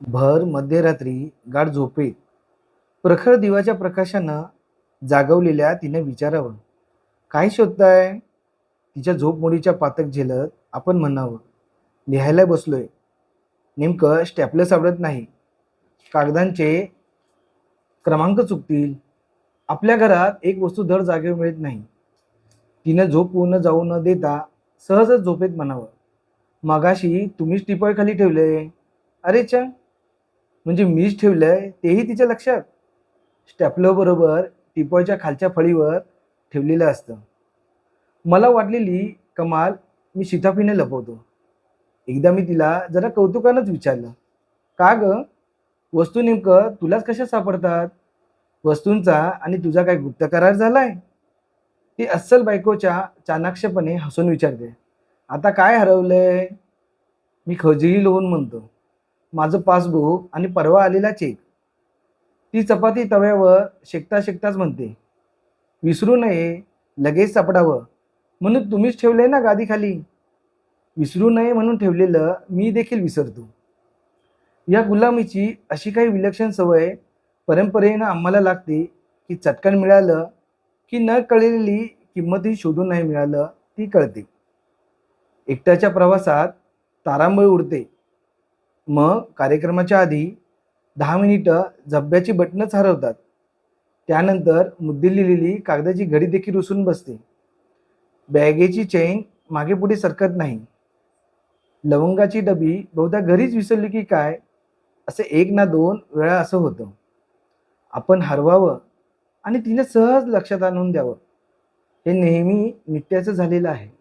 भर मध्यरात्री गाढ झोपेत प्रखर दिवाच्या प्रकाशानं जागवलेल्या तिने विचारावं. काय शोधताय? तिच्या झोपमोडीच्या पातक झेलत आपण म्हणावं. लिहायला बसलोय. नेमकं स्टॅपलर सापडत नाही. कागदांचे क्रमांक चुकतील. आपल्या घरात एक वस्तू दर जागेवर मिळत नाही. तिनं झोप पूर्ण जाऊ न देता सहजच झोपेत म्हणावं. मगाशी तुम्हीच टिपॉय खाली ठेवले. अरे चा म्हणजे मीच ठेवलंय तेही तिच्या लक्षात. स्टॅपलर बरोबर टिपॉयच्या खालच्या फळीवर ठेवलेलं असतं. मला वाटलेली कमाल मी शिताफीने लपवतो. एकदा मी तिला जरा कौतुकानंच विचारलं. का ग? वस्तू नेमकं तुलाच कशा सापडतात? वस्तूंचा आणि तुझा काय गुप्त करार झालाय? ती अस्सल बायकोच्या चाणाक्षपणे हसून विचारते. आता काय हरवलंय? मी खजिली लोहून म्हणतो. माझं पासबुक आणि परवा आलेला चेक ती चपाती तव्यावर शेकता शेकताच म्हणते. विसरू नये लगेच सापडावं. म्हणून तुम्हीच ठेवले ना गादीखाली विसरू नये म्हणून ठेवलेलं मी देखील विसरतो. या गुलामीची अशी काही विलक्षण सवय परंपरेनं आम्हाला लागते की चटकन मिळालं की न कळलेली किंमतही शोधून नाही मिळालं ती कळते. एकट्याच्या प्रवासात तारांबळ उडते. मग कार्यक्रमाच्या आधी दहा मिनिटं झब्ब्याची बटणंच हरवतात. त्यानंतर मुद्दी लिहिलेली कागदाची घडी देखील रुसून बसते. बॅगेची चेन मागे पुढे सरकत नाही. लवंगाची डबी बहुधा घरीच विसरली की काय? असं एक ना दोन वेळा असं होतं. आपण हरवावं आणि तिने सहज लक्षात आणून द्यावं. हे नेहमी नित्याचं झालेलं आहे.